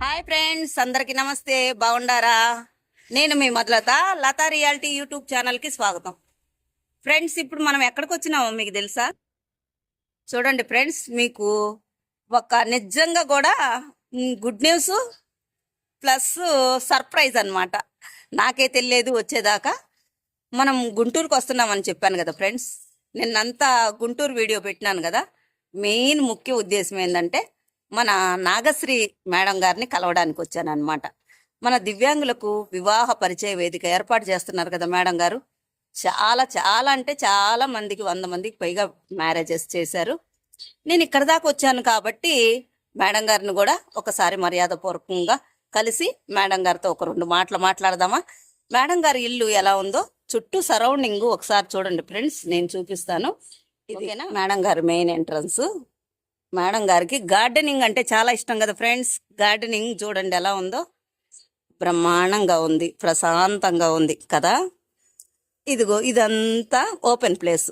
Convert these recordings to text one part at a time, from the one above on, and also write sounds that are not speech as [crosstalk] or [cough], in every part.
Hi friends అందరికి నమస్తే. బాగుండారా? నేను మీ మొదలత లతా రియాలిటీ యూట్యూబ్ ఛానల్కి స్వాగతం. ఫ్రెండ్స్ ఇప్పుడు మనం ఎక్కడికి వచ్చినామో మీకు తెలుసా? చూడండి ఫ్రెండ్స్ మీకు ఒక నిజంగా కూడా గుడ్ న్యూస్ ప్లస్ సర్ప్రైజ్ అనమాట నాకే తెలియదు వచ్చేదాకా. మనం గుంటూరుకు వస్తున్నామని చెప్పాను కదా ఫ్రెండ్స్ నిన్నంతా గుంటూరు వీడియో పెట్టినాను కదా. మెయిన్ ముఖ్య ఉద్దేశం ఏంటంటే మన నాగశ్రీ మేడం గారిని కలవడానికి వచ్చాను అనమాట మన దివ్యాంగులకు వివాహ పరిచయ వేదిక ఏర్పాటు చేస్తున్నారు కదా మేడం గారు. చాలా చాలా అంటే చాలా మందికి వంద మందికి పైగా మ్యారేజెస్ చేశారు. నేను ఇక్కడ దాకా వచ్చాను కాబట్టి మేడం గారిని కూడా ఒకసారి మర్యాదపూర్వకంగా కలిసి మేడం గారితో ఒక రెండు మాటలు మాట్లాడదామా? మేడం గారి ఇల్లు ఎలా ఉందో చుట్టూ సరౌండింగ్ ఒకసారి చూడండి ఫ్రెండ్స్ నేను చూపిస్తాను. ఇదేనా మేడం గారి మెయిన్ ఎంట్రన్స్. మేడం గారికి గార్డెనింగ్ అంటే చాలా ఇష్టం కదా ఫ్రెండ్స్? గార్డెనింగ్ చూడండి ఎలా ఉందో. బ్రహ్మాండంగా ఉంది ప్రశాంతంగా ఉంది కదా? ఇదిగో ఇదంతా ఓపెన్ ప్లేస్.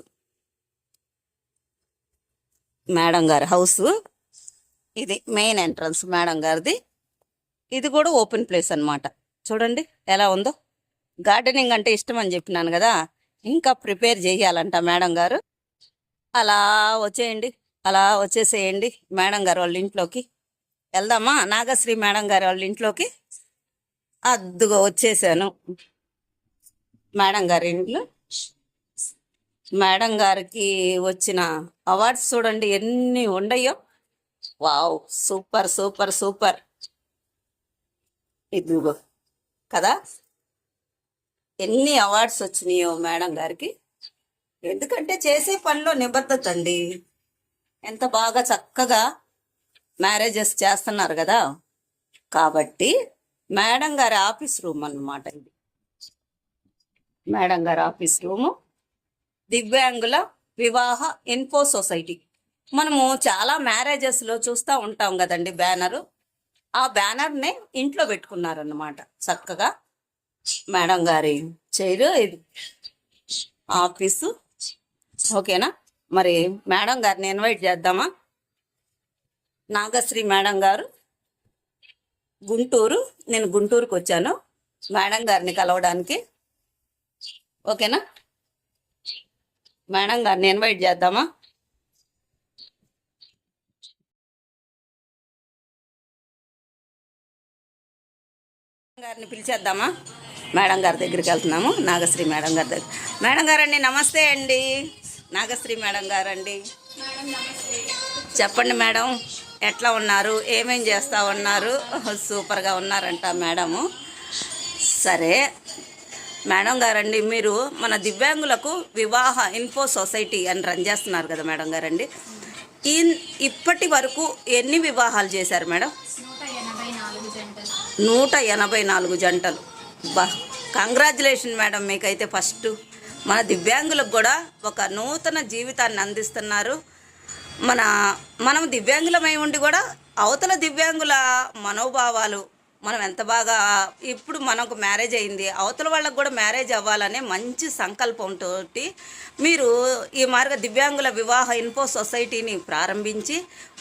మేడం గారి హౌస్. ఇది మెయిన్ ఎంట్రన్స్ మేడం గారిది. ఇది కూడా ఓపెన్ ప్లేస్ అన్నమాట. చూడండి ఎలా ఉందో. గార్డెనింగ్ అంటే ఇష్టం అని చెప్పినాను కదా ఇంకా ప్రిపేర్ చేయాలంట మేడం గారు. అలా వచ్చేయండి అలా వచ్చేసేయండి మేడం గారు వాళ్ళ ఇంట్లోకి. వెళ్దామా? నాగశ్రీ మేడం గారు వాళ్ళ ఇంట్లోకి. అద్దుగా వచ్చేసాను. మేడం గారి ఇంట్లో. మేడం గారికి వచ్చిన అవార్డ్స్ చూడండి ఎన్ని ఉండయో వావ్ సూపర్ సూపర్ సూపర్. ఇదిగో కదా. ఎన్ని అవార్డ్స్ వచ్చినాయో మేడం గారికి? ఎందుకంటే చేసే పనిలో నిబద్ధత అండి ఎంత బాగా చక్కగా మ్యారేజెస్ చేస్తున్నారు కదా. కాబట్టి మేడం గారి ఆఫీస్ రూమ్ అన్నమాట ఇది. మేడం గారి ఆఫీస్ రూము. దివ్యాంగుల వివాహ ఇన్ఫో సొసైటీ. మనము చాలా మ్యారేజెస్లో చూస్తూ ఉంటాం కదండి బ్యానరు. ఆ బ్యానర్నే ఇంట్లో పెట్టుకున్నారన్నమాట చక్కగా. మేడం గారి చైర్ ఇది. ఆఫీసు. ఓకేనా? మరి మేడం గారిని ఇన్వైట్ చేద్దామా? నాగశ్రీ మేడం గారు. గుంటూరు. నేను గుంటూరుకు వచ్చాను. మేడం గారిని కలవడానికి. ఓకేనా? మేడం గారిని ఇన్వైట్ చేద్దామా? గారిని పిలిచేద్దామా? మేడం గారి దగ్గరికి వెళ్తున్నాము. నాగశ్రీ మేడం గారి దగ్గర మేడం గారండి నమస్తే అండి. నాగశ్రీ మేడం గారండి. చెప్పండి మేడం ఎట్లా ఉన్నారు? ఏమేం చేస్తా ఉన్నారు? సూపర్గా ఉన్నారంట మేడము. సరే మేడం గారండి మీరు మన దివ్యాంగులకు వివాహ ఇన్ఫో సొసైటీ అని రన్ చేస్తున్నారు కదా మేడం గారండి. ఈ ఇప్పటి వరకు ఎన్ని వివాహాలు చేశారు మేడం? నూట ఎనభై నాలుగు జంటలు. బా కంగ్రాచులేషన్ మేడం మీకైతే ఫస్ట్ మన దివ్యాంగులకు కూడా ఒక నూతన జీవితాన్ని అందిస్తున్నారు. మన మనం దివ్యాంగులమై ఉండి కూడా అవతల దివ్యాంగుల మనోభావాలు మనం ఎంత బాగా ఇప్పుడు మనకు మ్యారేజ్ అయింది అవతల వాళ్ళకు కూడా మ్యారేజ్ అవ్వాలనే మంచి సంకల్పంతో మీరు ఈ మార్గ దివ్యాంగుల వివాహ ఇన్ఫో సొసైటీని ప్రారంభించి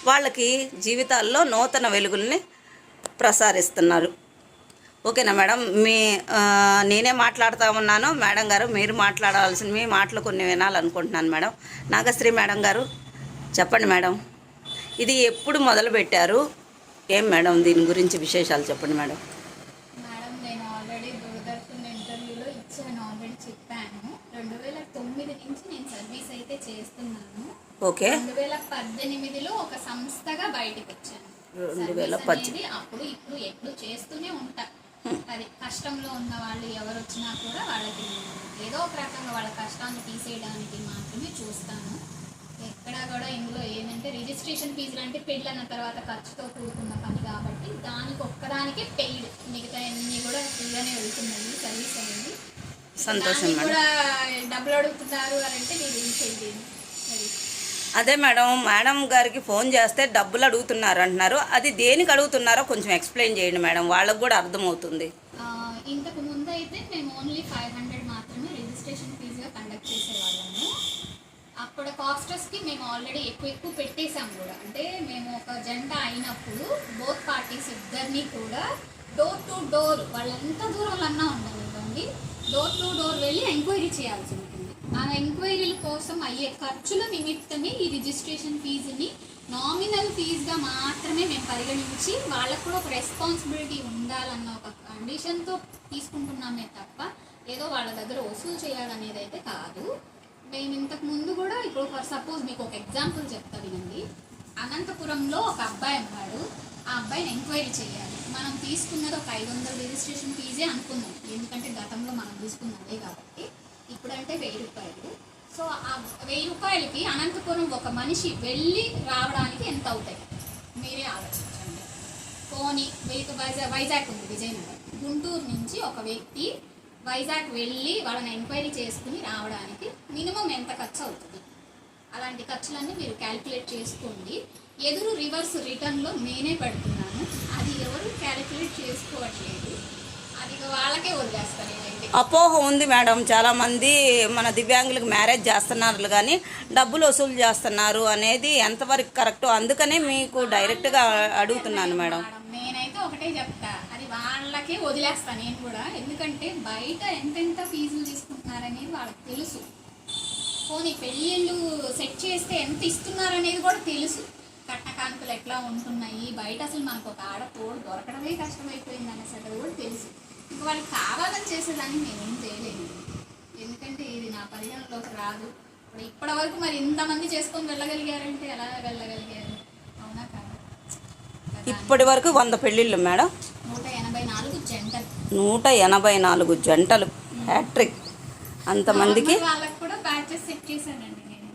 వాళ్ళకి జీవితాల్లో నూతన వెలుగుల్ని ప్రసారిస్తున్నారు. ఓకేనా మేడం? మీ నేనే మాట్లాడుతూ ఉన్నాను. మేడం గారు మీరు మాట్లాడాల్సిన మీ మాటలు కొన్ని వినాలనుకుంటున్నాను మేడం. నాగశ్రీ మేడం గారు చెప్పండి మేడం. ఇది ఎప్పుడు మొదలు పెట్టారు? ఏం మేడం దీని గురించి విశేషాలు చెప్పండి మేడం. మేడం నేను ఆల్రెడీ దూరదర్శన్ ఇంటర్వ్యూలో ఇచ్చాను. ఆల్రెడీ చెప్పాను. రెండు వేల తొమ్మిది నుంచి నేను సర్వీస్ అయితే చేస్తున్నాను. ఓకే. రెండు వేల పద్దెనిమిదిలో ఒక సంస్థగా బయటికి వచ్చాను రెండు వేల సర్వీస్ పద్దె- అనేది అప్పుడు ఇప్పుడు ఎప్పుడు చేస్తూనే ఉంటా. అది కష్టంలో ఉన్న వాళ్ళు ఎవరు వచ్చినా కూడా వాళ్ళకి ఏదో ఒక రకంగా వాళ్ళ కష్టాన్ని తీసేయడానికి మాత్రమే చూస్తాను. ఎక్కడా కూడా ఇందులో ఏంటంటే రిజిస్ట్రేషన్ ఫీజులు అంటే పెళ్ళి అన్న తర్వాత ఖర్చుతో కూడుకున్న పని కాబట్టి దానికి ఒక్కదానికే పెయిడ్ మిగతా అన్ని కూడా ఫ్రీగానే వెళ్తున్నాయి సర్వీస్ అనేది. సంతోషం కూడా డబ్బులు అడుగుతున్నారు అని అంటే మీరు ఏం చేయలేదు అదే మేడం మేడం గారికి ఫోన్ చేస్తే డబ్బులు అడుగుతున్నారు అంటున్నారు. అది దేనికి అడుగుతున్నారో కొంచెం ఎక్స్ప్లెయిన్ చేయండి మేడం వాళ్ళకు కూడా అర్థమవుతుంది. ఇంతకు ముందు అయితే మేము ఓన్లీ ఫైవ్ హండ్రెడ్ మాత్రమే రిజిస్ట్రేషన్ ఫీజుగా కండక్ట్ చేసేవాళ్ళము. అప్పటి కాస్టర్స్కి మేము ఆల్రెడీ ఎక్కువ ఎక్కువ పెట్టేసాం కూడా. అంటే మేము ఒక జంట అయినప్పుడు బోత్ పార్టీస్ ఇద్దరిని కూడా డోర్ టు డోర్ వాళ్ళు ఎంత దూరంలో అన్నా ఉండాలి డోర్ టు డోర్ వెళ్ళి ఎంక్వైరీ చేయాల్సింది. ఆ ఎంక్వైరీల కోసం అయ్యే ఖర్చుల నిమిత్తమే ఈ రిజిస్ట్రేషన్ ఫీజుని నామినల్ ఫీజుగా మాత్రమే మేము పరిగణించి వాళ్ళకు కూడా ఒక రెస్పాన్సిబిలిటీ ఉండాలన్న ఒక కండిషన్తో తీసుకుంటున్నామే తప్ప ఏదో వాళ్ళ దగ్గర వసూలు చేయాలనేది అయితే కాదు. మేము ఇంతకు ముందు కూడా ఇప్పుడు ఫర్ సపోజ్ మీకు ఒక ఎగ్జాంపుల్ చెప్తా వినండి. అనంతపురంలో ఒక అబ్బాయి అమ్మాడు ఆ అబ్బాయిని ఎంక్వైరీ చేయాలి. మనం తీసుకున్నది ఒక ఐదు వందల రిజిస్ట్రేషన్ ఫీజే అనుకున్నాం. ఎందుకంటే గతంలో మనం తీసుకున్నదే కాబట్టి. అప్పుడంటే వెయ్యి రూపాయలు. సో ఆ వెయ్యి రూపాయలకి అనంతపురం ఒక మనిషి వెళ్ళి రావడానికి ఎంత అవుతాయి? మీరే ఆలోచించండి. పోనీ వెయ్యి వైజాగ్ వైజాగ్ ఉంది విజయనగరం. గుంటూరు నుంచి ఒక వ్యక్తి వైజాగ్ వెళ్ళి వాళ్ళని ఎంక్వైరీ చేసుకుని రావడానికి మినిమం ఎంత ఖర్చు అవుతుంది? అలాంటి ఖర్చులన్నీ మీరు క్యాలిక్యులేట్ చేసుకోండి. ఎదురు రివర్స్ రిటర్న్లో నేనే పెడుతున్నాను. అది ఎవరు క్యాలిక్యులేట్ చేసుకోవట్లేదు. వదిలేస్తాను అపోహ ఉంది మేడం. చాలా మంది మన దివ్యాంగులకు మ్యారేజ్ చేస్తున్నారు కానీ డబ్బులు వసూలు చేస్తున్నారు అనేది ఎంతవరకు కరెక్ట్ అందుకనే మీకు డైరెక్ట్గా అడుగుతున్నాను మేడం. నేనైతే ఒకటే చెప్తా. అది వాళ్ళకే వదిలేస్తా నేను కూడా. ఎందుకంటే బయట ఎంతెంత ఫీజులు తీసుకుంటున్నారనేది వాళ్ళకి తెలుసు. పోనీ పెళ్ళిళ్ళు సెట్ చేస్తే ఎంత ఇస్తున్నారనేది కూడా తెలుసు. కట్నకానుకలు ఎట్లా ఉంటున్నాయి? బయట అసలు మనకు ఒక ఆడ తోడు దొరకడమే కష్టమైపోయింది అనే సంగతి కూడా తెలుసు. ఇంకా వాళ్ళకి కావాలని చేసేదాన్ని నేనేం చేయలేను. ఎందుకంటే ఇది నా పరిగణలోకి రాదు. ఇప్పుడు ఇప్పటి వరకు మరి ఇంతమంది చేసుకొని వెళ్ళగలిగారంటే ఎలా వెళ్ళగలిగారు? అవునా కాదా. ఇప్పటి వరకు వంద పెళ్ళిళ్ళు మేడం. నూట ఎనభై నాలుగు జంటలు. నూట ఎనభై నాలుగు జంటలు. హ్యాట్రిక్. అంతమందికి? వాళ్ళకి కూడా బ్యాచెస్ సెట్ చేశానండి నేను.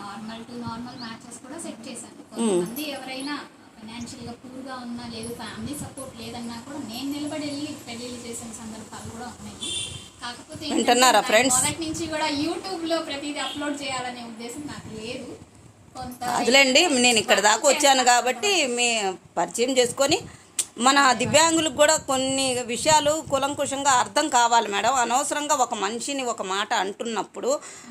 నార్మల్ టు నార్మల్ మ్యాచెస్ కూడా సెట్ చేశాను. కొంతమంది ఎవరైనా ఫైనాన్షియల్గా పూర్గా ఉన్నా లేదు ఫ్యామిలీ సపోర్ట్ లేదన్నా కూడా నేను నిలబడి వెళ్ళి పెళ్ళిళ్ళు చేసిన సందర్భాలు కూడా ఉన్నాయి కాకపోతే వింటున్నారా friends? మొదటి నుంచి కూడా యూట్యూబ్లో ప్రతిదీ అప్లోడ్ చేయాలనే ఉద్దేశం నాకు లేదు అదిలేండి నేను ఇక్కడ దాకా వచ్చాను కాబట్టి మీ పరిచయం చేసుకొని మన దివ్యాంగులకు కూడా కొన్ని విషయాలు కులంకుశంగా అర్థం కావాలి మేడం. అనవసరంగా ఒక మనిషిని ఒక మాట అంటున్నప్పుడు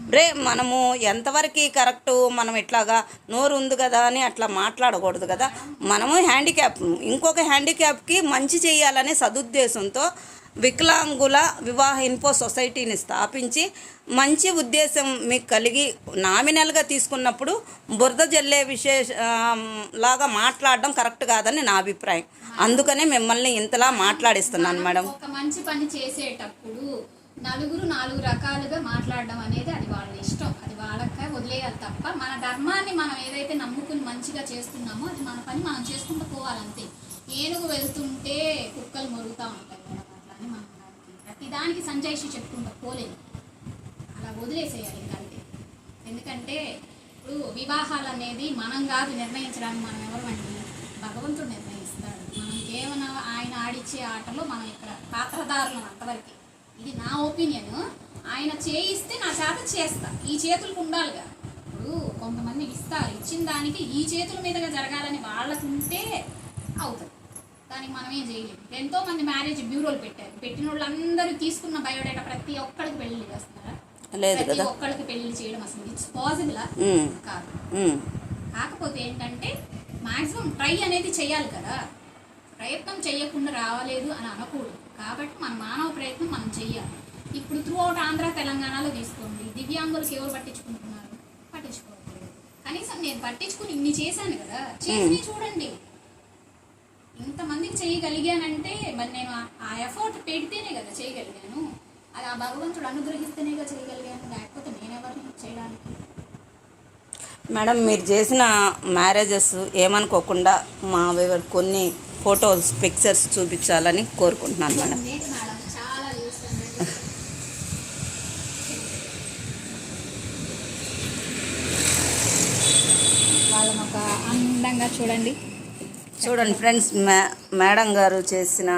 రే మనము ఎంతవరకు కరెక్టు? మనం ఇట్లాగా నోరు ఉంది కదా అని అట్లా మాట్లాడకూడదు కదా. మనము హ్యాండిక్యాప్ ఇంకొక హ్యాండిక్యాప్కి మంచి చేయాలనే సదుద్దేశంతో వికలాంగుల వివాహ ఇన్ఫో సొసైటీని స్థాపించి మంచి ఉద్దేశం మీకు కలిగి నామినల్గా తీసుకున్నప్పుడు బురద జల్లే విశేష లాగా మాట్లాడడం కరెక్ట్ కాదని నా అభిప్రాయం. అందుకనే మిమ్మల్ని ఇంతలా మాట్లాడిస్తున్నాను మేడం. ఒక మంచి పని చేసేటప్పుడు నలుగురు నాలుగు రకాలుగా మాట్లాడడం అనేది అది వాళ్ళ ఇష్టం. అది వాళ్ళకే వదిలేయాలి తప్ప మన ధర్మాన్ని మనం ఏదైతే నమ్ముకుని మంచిగా చేస్తున్నామో అది మన పని మనం చేసుకుంటూ పోవాలంతే. ఏనుగు వెళ్తుంటే కుక్కలు మొరుగుతూ ఉంటాయి మేడం. అని మనం దానికి ప్రతిదానికి సంజాయిషి చెప్పుకుంటా పోలేదు అలా వదిలేసేయాలి ఇంకా ఎందుకంటే ఇప్పుడు వివాహాలు అనేది మనం కాదు నిర్ణయించడానికి మనం ఎవరు భగవంతుడు నిర్ణయిస్తాడు. మనం కేవలం ఆయన ఆడిచ్చే ఆటలో మనం ఇక్కడ పాత్రదారులం అంతవరకు. ఇది నా ఒపీనియన్. ఆయన చేయిస్తే నా చేత చేస్తా. ఈ చేతులకు ఉండాలిగా. ఇప్పుడు కొంతమంది ఇస్తారు. ఇచ్చిన దానికి ఈ చేతుల మీదుగా జరగాలని వాళ్ళకు ఉంటే అవుతుంది. దానికి మనం ఏం చేయలేము ఎంతో మంది మ్యారేజ్ బ్యూరోలు పెట్టారు. పెట్టిన వాళ్ళందరూ తీసుకున్న బయోడేటా ప్రతి ఒక్కరికి పెళ్ళి చేస్తున్నారా? లేదు కదా. ఒక్కరికి పెళ్ళి చేయడం అసలు ఇట్స్ పాసిబుల్ కాదు. కాకపోతే ఏంటంటే మాక్సిమం ట్రై అనేది చేయాలి కదా. ప్రయత్నం చేయకుండా రావలేదు అని అనకూడదు. కాబట్టి మన మానవ ప్రయత్నం మనం చెయ్యాలి ఇప్పుడు త్రూ అవుట్ ఆంధ్ర తెలంగాణలో తీసుకోండి. దివ్యాంగులకు ఎవరు పట్టించుకుంటున్నారు? పట్టించుకోవట్లేదు. కనీసం నేను పట్టించుకుని ఇన్ని చేశాను కదా. చేసి చూడండి. ఇంతమందికి చేయగలిగానంటే మరి నేను ఆ- ఎఫర్ట్ పెడితేనే కదా చేయగలిగాను. అది ఆ భగవంతుడు అనుగ్రహిస్తేనేగా చేయగలిగాను. లేకపోతే నేనెవరిని చేయడానికి? మేడం మీరు చేసిన మ్యారేజెస్ ఏమనుకోకుండా మా వివ- కొన్ని ఫొటోస్ పిక్చర్స్ చూపించాలని కోరుకుంటున్నాను మేడం. వాళ్ళని ఒక అందంగా చూడండి. చూడండి ఫ్రెండ్స్ మే మేడం గారు చేసిన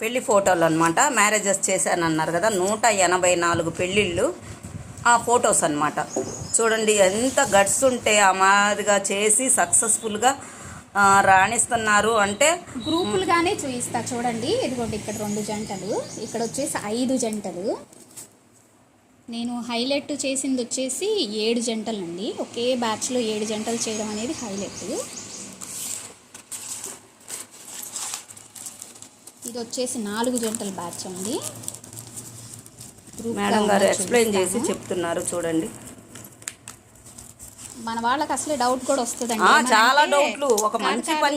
పెళ్ళి ఫోటోలు అనమాట మ్యారేజెస్ చేశానన్నారు కదా నూట ఎనభై నాలుగు పెళ్ళిళ్ళు ఆ ఫొటోస్ అనమాట చూడండి ఎంత గట్స్ ఉంటే ఆ మాదిరిగా చేసి సక్సెస్ఫుల్గా రాణిస్తున్నారు. అంటే గ్రూపులుగానే చూపిస్తా చూడండి. ఇదిగోండి ఇక్కడ రెండు జంటలు. ఇక్కడ వచ్చేసి ఐదు జంటలు. నేను హైలైట్ చేసింది వచ్చేసి ఏడు జంటలు అండి ఒకే బ్యాచ్లో ఏడు జంటలు చేయడం అనేది హైలైట్. ఇది వచ్చేసి నాలుగు జంటల బ్యాచ్ అండి మేడం గారు ఎక్స్ప్లెయిన్ చేసి. చెప్తున్నారు చూడండి మన వాళ్ళకి అసలే డౌట్ కూడా ఏమనంటే, చాలా డౌట్లు. ఒక మంచి. పని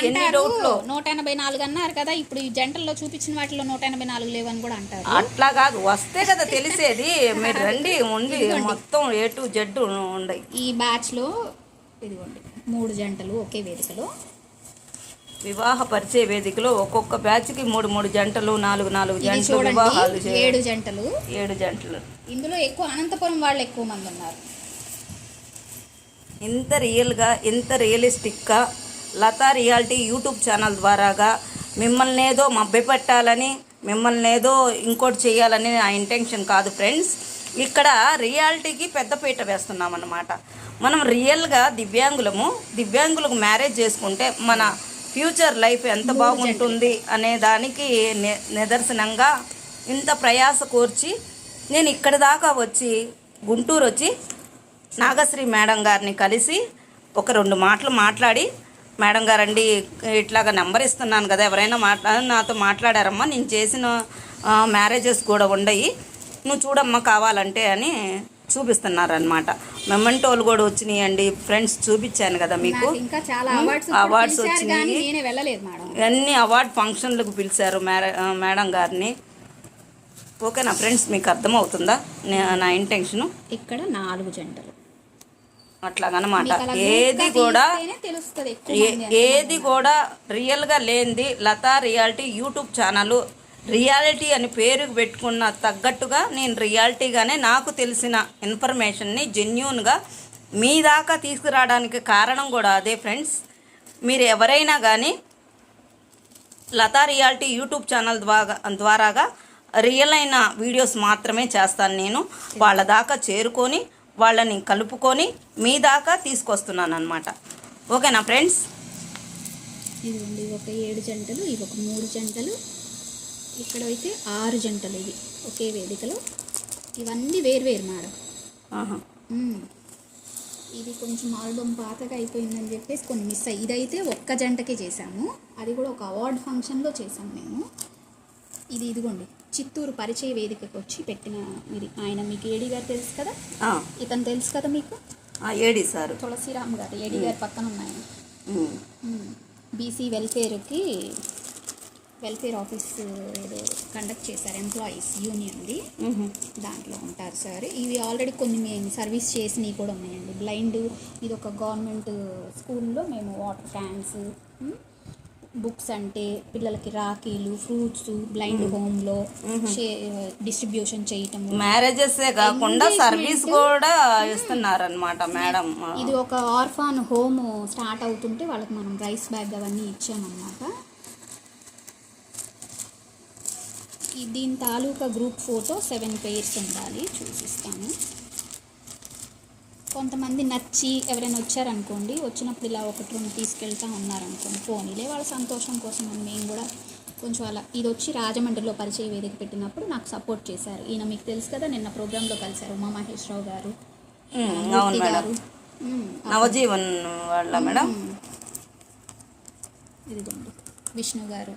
ఎన్ని డౌట్లు? నూట ఎనభై నాలుగు అన్నారు కదా ఇప్పుడు ఈ జంటల్లో చూపించిన వాటిలో నూట ఎనభై నాలుగు లేవని కూడా అంటారు అట్లా కాదు వస్తే కదా తెలిసేది మీరు రండి ఉంది మొత్తం ఏ టు జెడ్ ఉండయి ఈ బ్యాచ్లో ఇదిగోండి మూడు జంటలు ఒకే వేదికలో వివాహ పరిచయ వేదికలో ఒక్కొక్క బ్యాచ్కి మూడు మూడు జంటలు నాలుగు నాలుగు జంటలు వివాహాలు ఏడు జంటలు. ఏడు జంటలు. ఇందులో ఎక్కువ అనంతపురం వాళ్ళు ఎక్కువ మంది ఉన్నారు. ఇంత రియల్గా ఇంత రియలిస్టిక్గా లతా రియాలిటీ యూట్యూబ్ ఛానల్ ద్వారాగా మిమ్మల్ని ఏదో మభ్యపెట్టాలని మిమ్మల్ని ఏదో ఇంకోటి చేయాలని నా ఇంటెన్షన్ కాదు ఫ్రెండ్స్. ఇక్కడ రియాలిటీకి పెద్దపీట వేస్తున్నాం అన్నమాట మనం రియల్గా దివ్యాంగులము దివ్యాంగులకు మ్యారేజ్ చేసుకుంటే మన ఫ్యూచర్ లైఫ్ ఎంత బాగుంటుంది అనే దానికి నిదర్శనంగా ఇంత ప్రయాస కోర్చి నేను ఇక్కడ దాకా వచ్చి గుంటూరు వచ్చి నాగశ్రీ మేడం గారిని కలిసి ఒక రెండు మాటలు మాట్లాడి మేడం గారండి ఇట్లాగా నెంబర్ ఇస్తున్నాను కదా ఎవరైనా మాట్లా నాతో మాట్లాడారమ్మా నేను చేసిన మ్యారేజెస్ కూడా ఉండయి నువ్వు చూడమ్మా కావాలంటే అని చూపిస్తున్నారనమాట మెమెంటోలు కూడా వచ్చినాయండి. ఫ్రెండ్స్ చూపించాను కదా మీకు. ఇంకా చాలా అవార్డ్స్ వచ్చినాయి. అన్ని అవార్డ్ ఫంక్షన్లకు పిలిచారు మేడం గారిని. ఓకేనా ఫ్రెండ్స్ మీకు అర్థమవుతుందా? నే- ఇంటెన్షను? ఇక్కడ నాలుగు జంటలు. అట్లాగనమాట. ఏది కూడా ఏది కూడా రియల్గా లేనిది Latha reality YouTube channel reality అని పేరు పెట్టుకున్న తగ్గట్టుగా నేను రియాలిటీగానే నాకు తెలిసిన ఇన్ఫర్మేషన్ని జెన్యున్గా మీ దాకా తీసుకురావడానికి కారణం కూడా అదే ఫ్రెండ్స్. మీరు ఎవరైనా కానీ లతా రియాలిటీ యూట్యూబ్ ఛానల్ ద్వారా ద్వారాగా రియల్ అయిన వీడియోస్ మాత్రమే చేస్తాను నేను. వాళ్ళ దాకా చేరుకొని వాళ్ళని కలుపుకొని మీ దాకా తీసుకొస్తున్నాను అనమాట ఓకేనా ఫ్రెండ్స్? ఇదిగోండి ఒక ఏడు జంటలు ఇవి ఒక మూడు జంటలు. ఇక్కడ అయితే ఆరు జంటలు ఇవి. ఒకే వేదికలో. ఇవన్నీ వేరు వేరు మేడం. ఆహా. ఇది కొంచెం ఆల్బమ్ పాతగా అయిపోయిందని చెప్పేసి కొన్ని మిస్ అయ్యి. ఇదైతే ఒక్క జంటకే చేశాము. అది కూడా ఒక అవార్డ్ ఫంక్షన్లో చేసాం మేము. ఇది ఇదిగోండి. చిత్తూరు పరిచయ వేదికకి వచ్చి పెట్టిన ఇది. ఆయన మీకు ఏడి గారు తెలుసు కదా? ఇతను తెలుసు కదా మీకు? AD sir. తులసిరామ్ గారు. ఏడి గారి పక్కన ఉన్నాయి ఉమ్. బీసీ వెల్ఫేర్కి వెల్ఫేర్ ఆఫీస్ ఏదో కండక్ట్ చేశారు ఎంప్లాయీస్ యూనియన్ది. దాంట్లో ఉంటారు సార్. ఇవి ఆల్రెడీ కొన్ని మేము సర్వీస్ చేసినవి కూడా ఉన్నాయండి. బ్లైండ్ ఇది ఒక గవర్నమెంట్ స్కూల్లో మేము వాటర్ క్యాన్స్ బుక్స్ అంటే పిల్లలకి రాఖీలు ఫ్రూట్స్ బ్లైండ్ హోమ్లో డిస్ట్రిబ్యూషన్ చేయటము. మ్యారేజెస్ కాకుండా సర్వీస్ కూడా ఇస్తున్నారనమాట మేడం. ఇది ఒక ఆర్ఫాన్ హోమ్ స్టార్ట్ అవుతుంటే వాళ్ళకి మనం రైస్ బ్యాగ్ అవన్నీ ఇచ్చామన్నమాట ఈ దీని తాలూకా గ్రూప్ ఫోటో సెవెన్ పేర్స్ ఉండాలి. చూసిస్తాను కొంతమంది నచ్చి ఎవరైనా వచ్చారనుకోండి వచ్చినప్పుడు ఇలా ఒకటి రెండు తీసుకెళ్తా ఉన్నారనుకోండి పోనీలే వాళ్ళ సంతోషం కోసం అని మేము కూడా కొంచెం అలా ఇది వచ్చి రాజమండ్రిలో పరిచయ వేదిక పెట్టినప్పుడు నాకు సపోర్ట్ చేశారు. ఈయన మీకు తెలుసు కదా నిన్న ప్రోగ్రాంలో కలిశారు ఉమా గారు అవును మేడం. గారు. ఉమ్, నవజీవన్ వాళ్ళ మేడం? ఇదిగోండి విష్ణు గారు.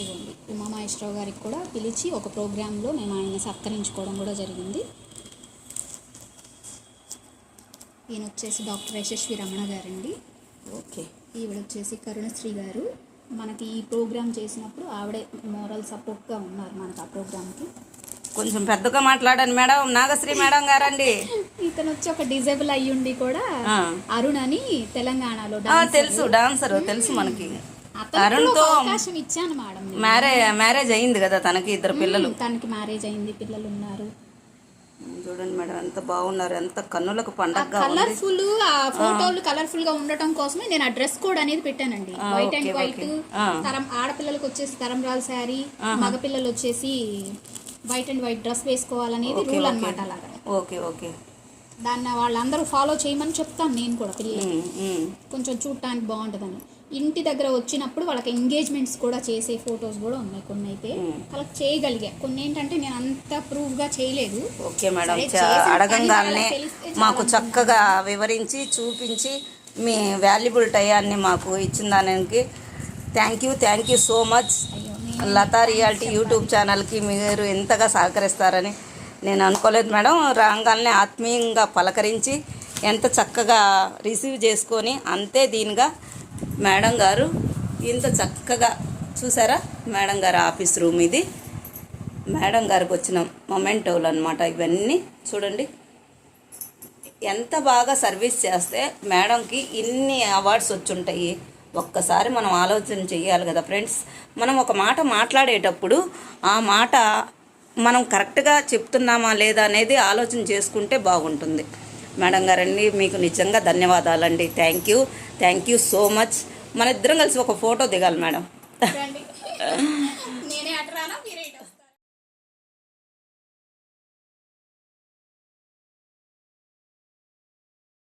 ఇదిగోండి ఉమామహేశ్వరరావు గారికి కూడా పిలిచి ఒక ప్రోగ్రాంలో మేము ఆయన సత్కరించుకోవడం కూడా జరిగింది. ఈయన వచ్చేసి డాక్టర్ యశస్వి రమణ గారండి. ఓకే. ఈవిడ వచ్చేసి కరుణశ్రీ గారు. మనకి ఈ ప్రోగ్రామ్ చేసినప్పుడు ఆవిడే మోరల్ సపోర్ట్గా ఉన్నారు మనకు ఆ ప్రోగ్రామ్కి కొంచెం పెద్దగా మాట్లాడండి మేడం. నాగశ్రీ మేడం గారండి. ఇతను వచ్చి ఒక డిజేబుల్ అయ్యుండి కూడా. అరుణ్ అని తెలంగాణలో తెలుసు. డాన్సర్. తెలుసు మనకి. ఒక అవకాశం ఇచ్చాను మేడం. మ్యారేజ్ మ్యారేజ్ అయింది కదా తనకి ఇద్దరు పిల్లలు. తనకి మ్యారేజ్ అయింది పిల్లలు ఉన్నారు. చూడండి మేడం ఎంత బాగున్నారు ఎంత కన్నులకు పండగగా ఉంది. కలర్ఫుల్ ఆ ఫోటోలు కలర్ఫుల్గా ఉండటం కోసమే నేను ఆ డ్రెస్ కోడ్ అనేది పెట్టానండి. White and white. తరం ఆడపిల్లలకు వచ్చేసి తరంరాల శారీ మగపిల్లలు వచ్చేసి వైట్ అండ్ వైట్ డ్రెస్ వేసుకోవాలనేది రూల్ ఓకే. అన్నమాట అలాగా. Okay okay. దాన్ని వాళ్ళందరూ ఫాలో చేయమని చెప్తాను నేను కూడా పిల్లలు. కొంచెం చూడటానికి బాగుంటుందని. ఇంటి దగ్గర వచ్చినప్పుడు వాళ్ళకి ఎంగేజ్మెంట్స్ కూడా చేసే ఫొటోస్ కూడా ఉన్నాయి కొన్ని అయితే వాళ్ళకి చేయగలిగా. కొన్ని ఏంటంటే నేను అంత ప్రూవ్గా చేయలేదు. Okay madam. అడగంగానే మాకు చక్కగా వివరించి చూపించి మీ వాల్యుబుల్ టయాన్ని మాకు ఇచ్చిన దానికి thank you thank you so much Latha reality YouTube ఛానల్కి మీరు ఎంతగా సహకరిస్తారని నేను అనుకోలేదు మేడం. రాగానే ఆత్మీయంగా పలకరించి ఎంత చక్కగా రిసీవ్ చేసుకొని అంతే దీనిగా మేడం గారు ఇంత చక్కగా చూసారా? మేడం గారు ఆఫీస్ రూమ్ ఇది. మేడం గారికి వచ్చిన మొమెంటోలు అనమాట ఇవన్నీ. చూడండి. ఎంత బాగా సర్వీస్ చేస్తే మేడంకి ఇన్ని అవార్డ్స్ వచ్చుంటాయి. ఒక్కసారి మనం ఆలోచన చేయాలి కదా ఫ్రెండ్స్. మనం ఒక మాట మాట్లాడేటప్పుడు ఆ మాట మనం కరెక్ట్గా చెప్తున్నామా లేదా అనేది ఆలోచన చేసుకుంటే బాగుంటుంది. మేడం గారండి మీకు నిజంగా ధన్యవాదాలండి. Thank you. Thank you so much మన ఇద్దరం కలిసి ఒక ఫోటో దిగాలి మేడం. [laughs]